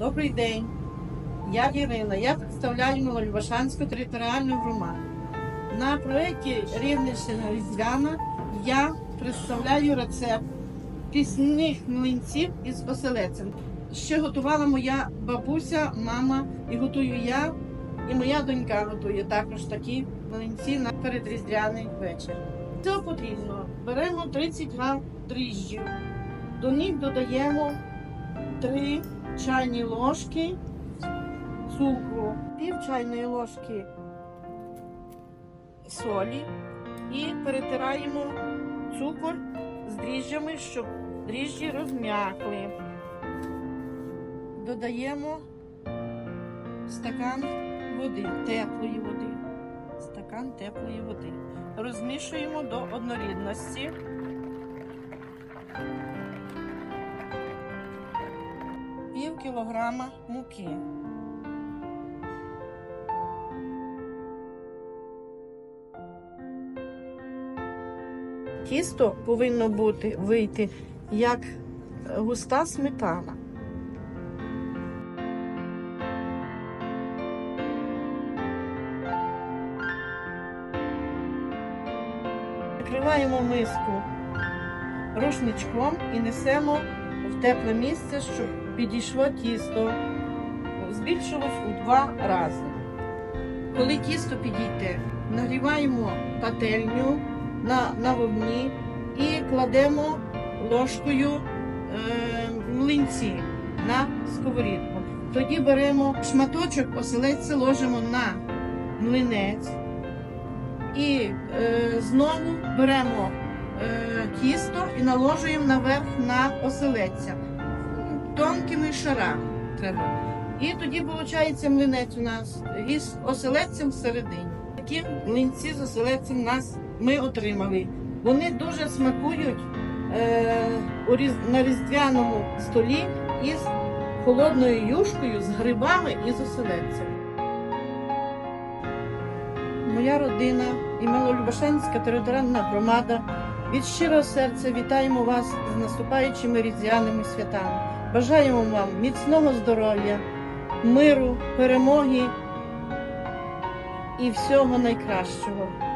Добрий день. Я Ірина. Я представляю Новолюбашанську територіальну громаду. На проєкті Рівненщина Різдвяна я представляю рецепт пісних млинців із оселецем. Ще готувала моя бабуся, мама, і готую я, і моя донька готує також такі млинці на передріздвяний вечір. Цього потрібно. Беремо 30 грам дріжджів, до них додаємо 3 чайні ложки цукру, пів чайної ложки солі і перетираємо цукор з дріжджами, щоб дріжджі розм'якли. Додаємо стакан води, теплої води. Стакан теплої води. Розмішуємо до однорідності. Кілограма муки. Тісто повинно бути вийти як густа сметана. Накриваємо миску рушничком і несемо в тепле місце, щоб підійшло тісто. Збільшилось у два рази. Коли тісто підійде, нагріваємо пательню на, на вогні і кладемо ложкою е, млинці на сковорідку. Тоді беремо шматочок оселедця, ложимо на млинець і е, знову беремо е, тісто і наложуємо наверх на оселедця. Тонкими шарами треба. І тоді виходить млинець у нас із оселедцем всередині. Такі млинці з оселедцем нас ми отримали. Вони дуже смакують е, на різдвяному столі із холодною юшкою, з грибами і з оселедцем. Моя родина і Малолюбашанська територіальна громада від щирого серця вітаємо вас з наступаючими різдвяними святами. Бажаємо вам міцного здоров'я, миру, перемоги і всього найкращого.